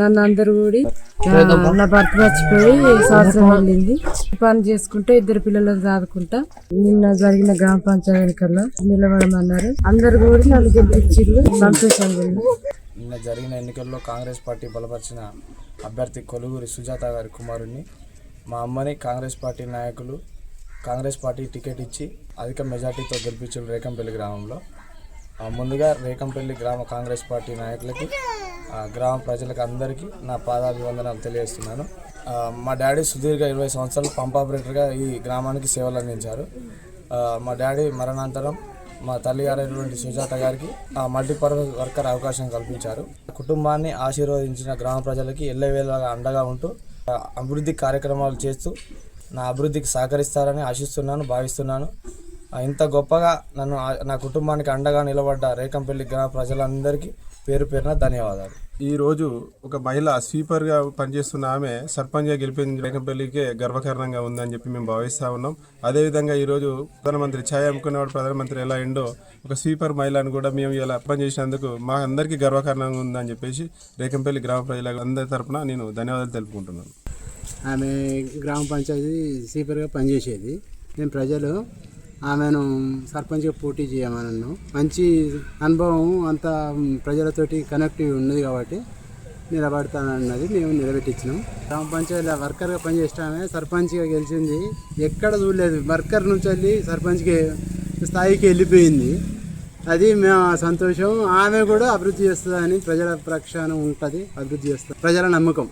నన్ను అందరు కూడి నా భర్త మర్చిపోయి సంవత్సరం వెళ్ళింది. పని చేసుకుంటూ ఇద్దరు పిల్లలను చదువుకుంటా నిన్న జరిగిన గ్రామ పంచాయతీ ఎన్నికల్లో నిలబడమన్నారు. అందరు కూడా నన్ను గెలిపించారు సంతోషంగా ఉంది. నిన్న జరిగిన ఎన్నికల్లో కాంగ్రెస్ పార్టీ బలపరిచిన అభ్యర్థి కొలుగురి సుజాత గారి కుమారుణ్ణి మా అమ్మని కాంగ్రెస్ పార్టీ నాయకులు కాంగ్రెస్ పార్టీ టికెట్ ఇచ్చి అధిక మెజార్టీతో గెలిపించారు రేకంపల్లి గ్రామంలో. ముందుగా రేకంపల్లి గ్రామ కాంగ్రెస్ పార్టీ నాయకులకి గ్రామ ప్రజలకు అందరికీ నా పాదాభివందనాలు తెలియజేస్తున్నాను. మా డాడీ సుదీర్ఘ ఇరవై సంవత్సరాలు పంప్ ఆపరేటర్గా ఈ గ్రామానికి సేవలు అందించారు. మా డాడీ మరణాంతరం మా తల్లిగారైనటువంటి సుజాత గారికి ఆ మల్టీపర్పస్ వర్కర్ అవకాశం కల్పించారు. కుటుంబాన్ని ఆశీర్వదించిన గ్రామ ప్రజలకి ఎల్లవేళగా అండగా ఉంటూ అభివృద్ధి కార్యక్రమాలు చేస్తూ నా అభివృద్ధికి సహకరిస్తారని ఆశిస్తున్నాను భావిస్తున్నాను. ఇంత గొప్పగా నన్ను నా కుటుంబానికి అండగా నిలబడ్డ రేకంపల్లి గ్రామ ప్రజలందరికీ పేరు పేరున ధన్యవాదాలు. ఈ రోజు ఒక మహిళ స్వీపర్గా పనిచేస్తున్న ఆమె సర్పంచ్గా గెలిపించిన రేకంపల్లికే గర్వకారణంగా ఉందని చెప్పి మేము భావిస్తూ ఉన్నాం. అదేవిధంగా ఈరోజు ప్రధానమంత్రి ఛాయ్ అమ్ముకున్నవాడు ప్రధానమంత్రి ఎలా ఎండో ఒక స్వీపర్ మహిళను కూడా మేము ఇలా పనిచేసినందుకు మా అందరికీ గర్వకారణంగా ఉందని చెప్పేసి రేకంపల్లి గ్రామ ప్రజల అందరి తరపున నేను ధన్యవాదాలు తెలుపుకుంటున్నాను. ఆమె గ్రామ పంచాయతీ స్వీపర్గా పనిచేసేది. నేను ప్రజలు ఆమెను సర్పంచ్గా పోటీ చేయమన్నాను. మంచి అనుభవం అంత ప్రజలతోటి కనెక్టివ్ ఉన్నది కాబట్టి నిలబడతానన్నది మేము నిలబెట్టించినాం. గ్రామ పంచాయతీ వర్కర్గా పనిచేసిన ఆమె సర్పంచ్గా గెలిచింది. ఎక్కడ చూడలేదు. వర్కర్ నుంచి వెళ్ళి సర్పంచ్కి స్థాయికి వెళ్ళిపోయింది. అది మేము సంతోషం. ఆమె కూడా అభివృద్ధి చేస్తుందని ప్రజల ప్రక్షాళన ఉంటుంది అభివృద్ధి చేస్తుంది. ప్రజల నమ్మకం.